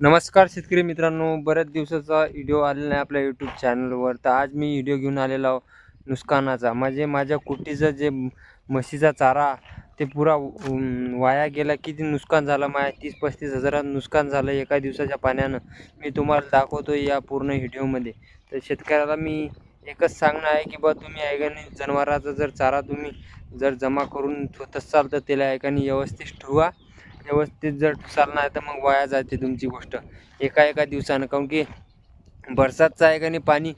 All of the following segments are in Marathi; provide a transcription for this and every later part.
नमस्कार शेतकरी मित्रांनो बऱ्याच दिवसाचा व्हिडिओ आलेला आहे आपल्या यूट्यूब चॅनलवर तर आज मी व्हिडिओ घेऊन आलेला आहो नुकसानाचा. म्हणजे माझ्या कुटीचा जे म्हशीचा चारा ते पुरा वाया गेला. किती नुकसान झालं माझ्या तीस पस्तीस हजारात नुकसान झालं एका दिवसाच्या पाण्यानं. मी तुम्हाला दाखवतो या पूर्ण व्हिडिओमध्ये तर शेतकऱ्याला मी एकच सांगणं आहे की बा तुम्ही ऐकाने जनावराचा जर चारा तुम्ही जर जमा करून ठेवत असाल तर त्याला ऐकाने व्यवस्थित ठेवा. व्यवस्थित जर ठुसाल नाही तर मग वाया जाते तुमची गोष्ट. एका एका दिवसानं. काऊन की बरसातचं आहे का नाही पाणी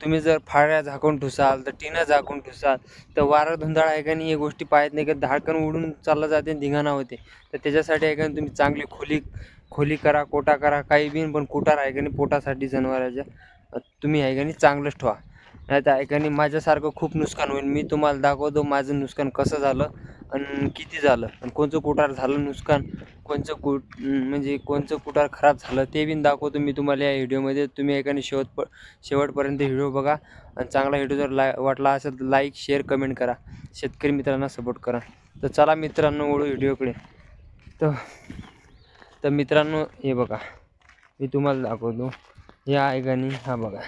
तुम्ही जर फाळ्या झाकून ठुसाल तर टिनं झाकून ठुसाल तर वारा धुंदाळ आहे का नाही हे गोष्टी पाहत नाही का? धाडकन उडून चाललं जाते आणि धिंगाणा होते. तर त्याच्यासाठी आहे का तुम्ही चांगली खोली खोली करा कोटा करा काही बी पण कोटार आहे का नाही पोटासाठी जनावराच्या तुम्ही आहे का नाही चांगलंच ठेवा. नाही तर आहे का नाही माझ्यासारखं खूप नुकसान होईल. मी तुम्हाला दाखवतो माझं नुकसान कसं झालं. आणि किती झालं? आणि कोणचं कुटार झालं नुकसान? कोणचं कुट म्हणजे कोणचं कुटार खराब झालं ते बी दाखवतो मी तुम्हाला या व्हिडिओमध्ये. तुम्ही एकाने शेवट प शेवटपर्यंत व्हिडिओ बघा. आणि चांगला व्हिडिओ जर लाय वाटला असेल तर लाईक शेअर कमेंट करा. शेतकरी मित्रांना सपोर्ट करा. तर चला मित्रांनो वळू व्हिडिओकडे. तर तर मित्रांनो हे बघा. मी तुम्हाला दाखवतो. या ऐकाने हा बघा.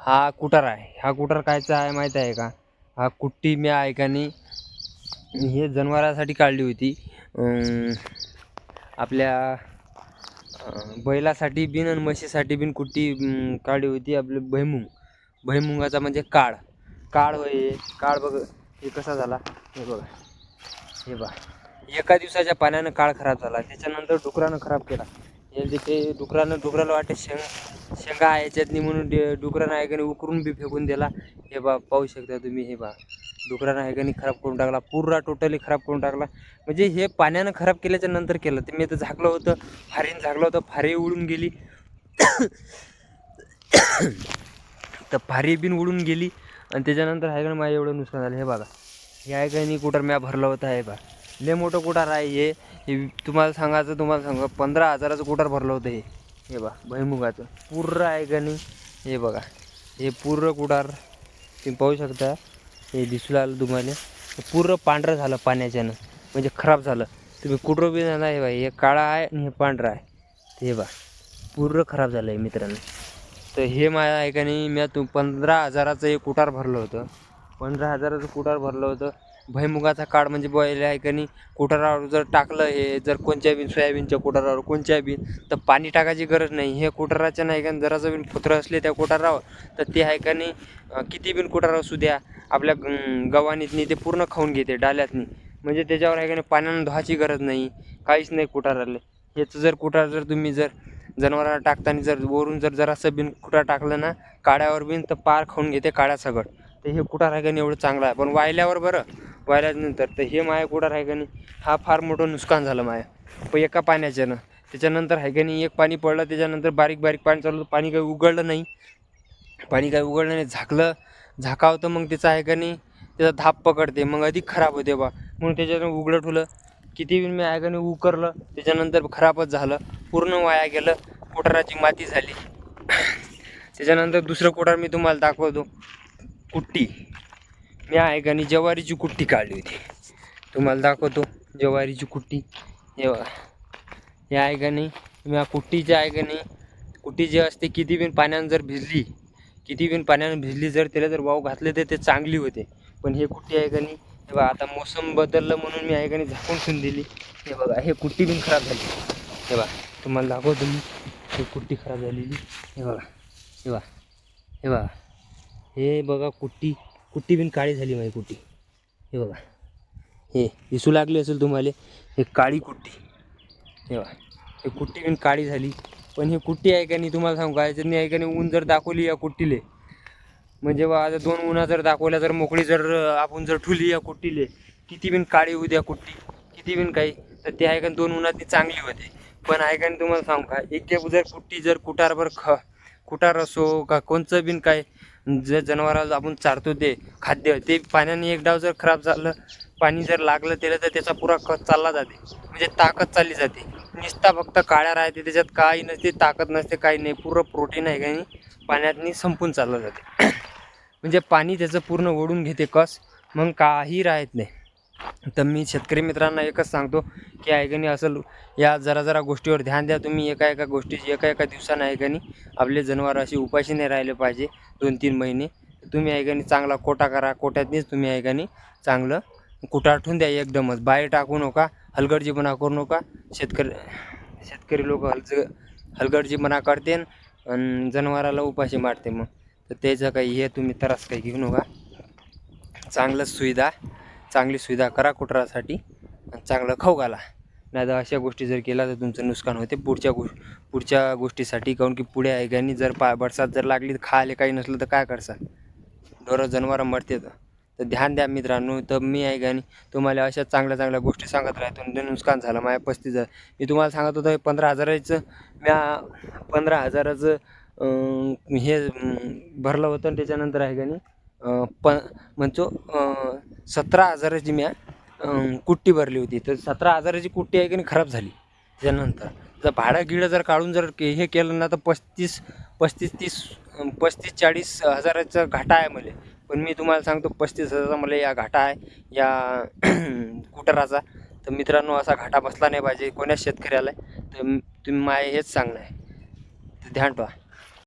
हा कुटार आहे. हा कुटार कायचा आहे माहीत आहे का? हा कुट्टी मी ऐकाने हे जनावरासाठी काढली होती. आपल्या बैलासाठी बिन आणि म्हशीसाठी बिन कुट्टी काढली होती आपले भैमुंग. भैमुंगाचा म्हणजे काळ. काळ होय हे. काळ बघ हे कसा झाला? हे बघा. हे बघा. एका दिवसाच्या पाण्यानं काळ खराब झाला. त्याच्यानंतर डुकरानं खराब केला. हे जे ते डुकरानं डुकराला वाटते शेंग शेंगा आहे याच्यातनी म्हणून डुकरानं आहे उकरून बी फेकून दिला. हे बा पाहू शकता तुम्ही हे बा डुकरानं आहे का नाही खराब करून टाकला. पूर्ण टोटली खराब करून टाकला. म्हणजे हे पाण्यानं खराब केल्याच्यानंतर केलं. ते मी तर झाकलं होतं फारीनं झाकलं होतं फारी उडून गेली. तर फारी बिन उडून गेली. आणि त्याच्यानंतर आहे का माझं एवढं नुकसान झालं. हे बघा. हे आहे का नाही कुठं म्या भरलं होतं आहे बा लय मोठं कुठार आहे हे. हे तुम्हाला सांगायचं तुम्हाला सांगा पंधरा हजाराचं कुठार भरलं होतं हे. हे बा भैमुगाचं पूर्ण आहे का नाही हे बघा. हे पूर्ण कुठार. तुम्ही पाहू शकता. हे दिसू लागलं तुम्हाला. पूर्ण पांढरं झालं पाण्याच्यानं. म्हणजे खराब झालं. तुम्ही कुठं बी नाही बाई. हे काळा आहे आणि हे पांढरं आहे. हे बा पूर्ण खराब झालं आहे मित्रांनो. तर हे माझ्या आहे का नाही मी तू पंधरा हजाराचं एक कुटार भरलं होतं. पंधरा हजाराचं कुटार भरलं होतं. भुईमुगाचा काळ म्हणजे बॉईल आहे का नाही? कुटारावर जर टाकलं हे जर कोणत्या बीन सोयाबीनच्या कुटारावर कोणत्या बीन तर पाणी टाकायची गरज नाही. हे कुटाराच्या नाही का जराचं बिन फुत्रं असले त्या कुटारावर तर ते आहे का नाही किती बीन कुटारावर असू द्या आपल्या गव्हाणीतनी ते पूर्ण खाऊन घेते डाल्यातनी. म्हणजे त्याच्यावर आहे का नाही पाण्यानं धुवायची गरज नाही काहीच नाही कुटाराले याचं जर कुटार जर तुम्ही जर जनावराला टाकताना जर वरून जर जरासं बिन कुटार टाकलं ना काड्यावर बिन तर पार खाऊन घेते काड्या तर हे कुठार आहे का नाही एवढं चांगलं आहे. पण वाहिल्यावर बरं वायल्यानंतर तर हे माया कुटार आहे का नाही? हा फार मोठं नुकसान झालं माया. पण एका पाण्याच्यानं. त्याच्यानंतर आहे का नाही एक पाणी पडलं त्याच्यानंतर बारीक बारीक पाणी चालू पाणी काही उघडलं नाही. पाणी काही उघडलं नाही झाकलं झाकावतं मग त्याचं आहे का नाही त्याचा धाप पकडते मग अधिक खराब होते बा. म्हणून त्याच्यानं उघडं ठुलं किती मी आहे का नाही उकरलं त्याच्यानंतर खराबच झालं. पूर्ण वाया गेलं कोठाराची माती झाली. त्याच्यानंतर दुसरं कोठार मी तुम्हाला दाखवतो. कुट्टी. मी आहे का ज्वारीची कुट्टी काढली होती. तुम्हाला दाखवतो ज्वारीची कुट्टी. हे बघा. हे आहे का नाही मी हा कुट्टीची आहे का नाही कुट्टी जी असते किती बिन पाण्यानं जर भिजली किती बिन पाण्यानं भिजली जर त्याला जर वाव घातले तर ते चांगली होते. पण हे कुट्टी आहे का नाही हे बघा आता मोसम बदललं म्हणून मी आहे का नाही झाकून ठेवून दिली. हे बघा हे कुट्टी बिन खराब झाली. हे बघा तुम्हाला दाखवतो मी. हे कुट्टी खराब झालेली. हे बघा हे बघा हे बघा. हे बघा कुट्टी. कुट्टी बिन काळी झाली माझी कुट्टी. हे बघा. हे दिसू लागली असेल तुम्हाला. हे काळी कुट्टी. हे बघा. हे कुट्टी बिन काळी झाली. पण हे कुट्टी आहे का नाही तुम्हाला सांगू काय याच्यातनी आहे का नाही ऊन जर दाखवली या कुट्टीले. म्हणजे बा आता दोन उन्हा जर दाखवल्या जर मोकळी जर आपण जर ठुली या कुट्टीले किती बिन काळी होऊ द्या कुट्टी. किती बिन काही. तर ते आहे का दोन उन्हात ती चांगली होते. पण आहे का नाही तुम्हाला सांगू का? एक एक जर कुट्टी जर कुटारभर ख कुटार असो का कोणचं बिन काय जे जनावराला आपण चारतो ते खाद्य ते पाण्याने एक डाव जर खराब झालं पाणी जर लागलं त्याला तर त्याचा पुरा खत चालला जाते. म्हणजे ताकद चालली जाते. निसता फक्त काळ्या राहते त्याच्यात काही नसते ताकद नसते काही नाही. पुरं प्रोटीन आहे का नाही पाण्यातनी संपून चाललं जाते. म्हणजे पाणी त्याचं पूर्ण ओढून घेते कस मग काही राहत नाही. तर मी शेतकरी मित्रांना एकच सांगतो की ऐकणी असं या जरा जरा गोष्टीवर ध्यान द्या. तुम्ही एका एका गोष्टीची एका एका दिवसानं ऐकणी नाही आपले जनावर अशी उपाशी नाही राहिले पाहिजे दोन तीन महिने. तुम्ही ऐकानी चांगला कोटा करा. कोट्यातनीच तुम्ही आहे चांगलं कुटाठून द्या एकदमच. बाहेर टाकू नका हलगर्जीपणा करू नका. शेतकरी शेतकरी लोक हलज हलगर्जीपणा करते आणि जनावराला उपाशी मारते मग. तर त्याचं काही हे तुम्ही त्रास काही घेऊ नका. चांगलं सुविधा. चांगली सुविधा करा कुटरासाठी आणि चांगलं खाऊ घाला. नाही तर अशा गोष्टी जर केल्या तर तुमचं नुकसान होते. पुढच्या गो पुढच्या गोष्टीसाठी काहून की पुढे ऐकानी जर पा बरसात जर लागली तर खायला काही नसलं तर काय करसाल ढोरं जनावरं मरते तर. तर ध्यान द्या मित्रांनो तर मी आहे का तुम्हाला अशा चांगल्या चांगल्या गोष्टी सांगत राहतो. ते नुकसान झालं माझ्या पस्तीस हजार. मी तुम्हाला सांगत होतो पंधरा हजाराचं म्या पंधरा हजाराचं हे भरलं होतं आणि त्याच्यानंतर आहे का नाही प म्हणतो सतरा हजाराची म्या कुट्टी भरली होती. तर सतरा हजाराची कुट्टी आहे की नाही खराब झाली त्यानंतर जर भाडं गिडं जर काढून जर के- हे केलं ना तर पस्तीस पस्तीस तीस पस्तीस चाळीस हजाराचा घाटा आहे मला. पण मी तुम्हाला सांगतो पस्तीस हजाराचा मला या घाटा आहे. या कुटराचा. तर मित्रांनो असा घाटा बसला नाही पाहिजे. कोण्याच शेतकऱ्याला तर तुम्ही माय हेच सांगणं आहे. तर ध्यान ठेवा.